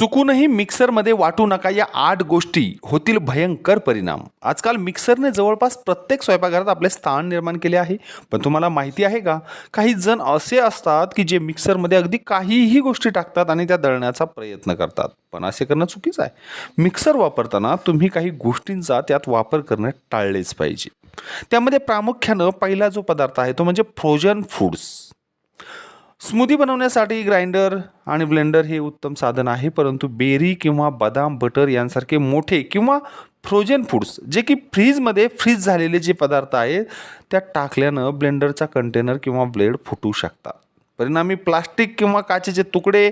चुकूनही मिक्सरमध्ये वाटू नका या आठ गोष्टी होतील भयंकर परिणाम. आजकाल मिक्सरने जवळपास प्रत्येक स्वयंपाकघरात आपले स्थान निर्माण केले आहे. पण तुम्हाला माहिती आहे का? काही जण असे असतात की जे मिक्सरमध्ये अगदी काहीही गोष्टी टाकतात आणि त्या दळण्याचा प्रयत्न करतात. पण असे करणं चुकीचं आहे. मिक्सर वापरताना तुम्ही काही गोष्टींचा त्यात वापर करणं टाळलेच पाहिजे. त्यामध्ये प्रामुख्यानं पहिला जो पदार्थ आहे तो म्हणजे फ्रोजन फूड्स स्मूदी बनवण्यासाठी ग्राइंडर आणि ब्लेंडर हे उत्तम साधन आहे परंतु बेरी किंवा बदाम बटर यांसारखे मोठे किंवा फ्रोजन फूड्स जे की फ्रीजमध्ये फ्रीज झालेले जे पदार्थ आहेत त्या टाकल्यानं ब्लेंडरचा कंटेनर किंवा ब्लेड फुटू शकतात. परिणामी प्लास्टिक किंवा काचेचे तुकडे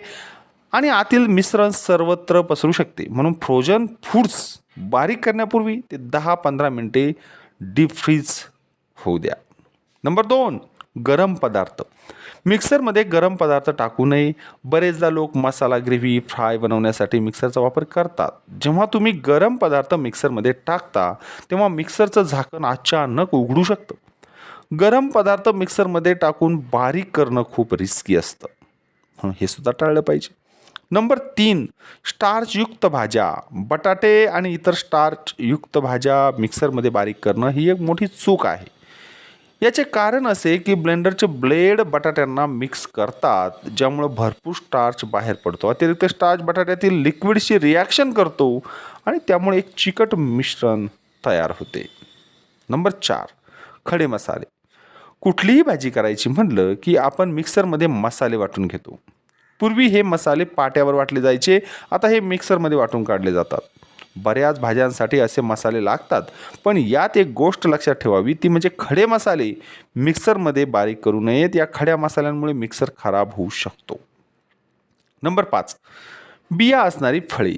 आणि आतील मिश्रण सर्वत्र पसरू शकते. म्हणून फ्रोजन फूड्स बारीक करण्यापूर्वी ते दहा पंधरा मिनटे डीप फ्रीज होऊ द्या. नंबर दोन गरम पदार्थ. मिक्सरमध्ये गरम पदार्थ टाकू नये. बरेचदा लोक मसाला ग्रेव्ही फ्राय बनवण्यासाठी मिक्सरचा वापर करतात. जेव्हा तुम्ही गरम पदार्थ मिक्सरमध्ये टाकता तेव्हा मिक्सरचं झाकण अचानक उघडू शकतं. गरम पदार्थ मिक्सरमध्ये टाकून बारीक करणं खूप रिस्की असतं. म्हणून हे सुद्धा टाळलं पाहिजे. नंबर तीन स्टार्चयुक्त भाज्या. बटाटे आणि इतर स्टार्चयुक्त भाज्या मिक्सरमध्ये बारीक करणं ही एक मोठी चूक आहे. याचे कारण असे की ब्लेंडरचे ब्लेड बटाट्यांना मिक्स करतात ज्यामुळं भरपूर स्टार्च बाहेर पडतो. अतिरिक्त स्टार्च बटाट्यातील लिक्विडशी रिॲक्शन करतो आणि त्यामुळे एक चिकट मिश्रण तयार होते. नंबर चार खडे मसाले. कुठलीही भाजी करायची म्हणलं की आपण मिक्सरमध्ये मसाले वाटून घेतो. पूर्वी हे मसाले पाट्यावर वाटले जायचे आता हे मिक्सरमध्ये वाटून काढले जातात. बऱ्याच भाज्यांसाठी असे मसाले लागतात. पण यात एक गोष्ट लक्षात ठेवावी ती म्हणजे खडे मसाले. मिक्सरमध्ये बारीक करू नयेत. या खड्या मसाल्यांमुळे मिक्सर खराब होऊ शकतो. नंबर पाच बिया असणारी फळे.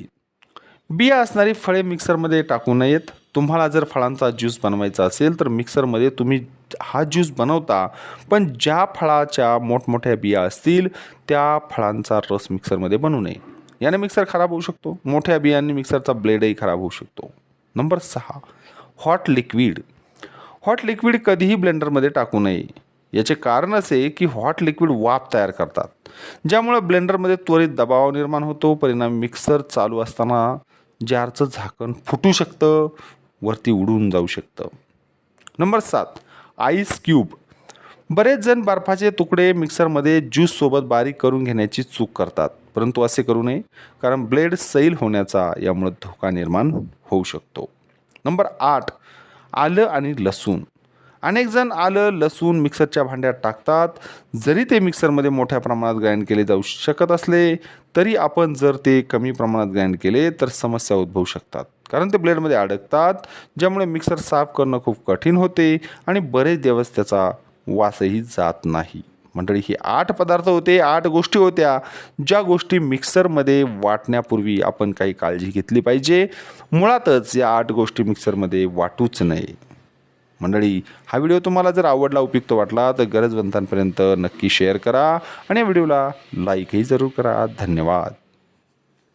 बिया असणारी फळे मिक्सरमध्ये टाकू नयेत. तुम्हाला जर फळांचा ज्यूस बनवायचा असेल तर मिक्सरमध्ये तुम्ही हा ज्यूस बनवता. पण ज्या फळाच्या मोठमोठ्या बिया असतील त्या फळांचा रस मिक्सरमध्ये बनवू नये. याने मिक्सर खराब होऊ शकतो. मोठ्या बियांनी मिक्सरचा ब्लेडही खराब होऊ शकतो. नंबर सहा. हॉट लिक्विड हॉट लिक्विड कधीही ब्लेंडरमध्ये टाकू नये. याचे कारण असे की हॉट लिक्विड वाफ तयार करतात. ज्यामुळे ब्लेंडरमध्ये त्वरित दबाव निर्माण होतो. परिणामी मिक्सर चालू असताना जारचं झाकण फुटू शकतं वरती उडून जाऊ शकतं. नंबर सात. आईस क्यूब बरेच जण बर्फाचे तुकडे मिक्सरमध्ये ज्यूससोबत बारीक करून घेण्याची चूक करतात. परंतु असे करू नये कारण ब्लेड सैल होण्याचा यामुळे धोका निर्माण होऊ शकतो. नंबर आठ आलं आणि लसूण. अनेक जण आलं लसूण मिक्सरच्या भांड्यात टाकतात. जरी ते मिक्सरमध्ये मोठ्या प्रमाणात ग्राइंड केले जाऊ शकत असले तरी आपण जर ते कमी प्रमाणात ग्राइंड केले तर समस्या उद्भवू शकतात. कारण ते ब्लेडमध्ये अडकतात ज्यामुळे मिक्सर साफ करणं खूप कठीण होते आणि बरेच दिवस त्याचा वासही जात नाही. मंडळी हे आठ पदार्थ होते आठ गोष्टी होत्या. ज्या गोष्टी मिक्सरमध्ये वाटण्यापूर्वी आपण काही काळजी घेतली पाहिजे. मुळातच या आठ गोष्टी मिक्सरमध्ये वाटूच नये. मंडळी हा व्हिडिओ तुम्हाला जर आवडला उपयुक्त वाटला तर गरजवंतांपर्यंत नक्की शेअर करा आणि या व्हिडिओला लाईकही जरूर करा. धन्यवाद.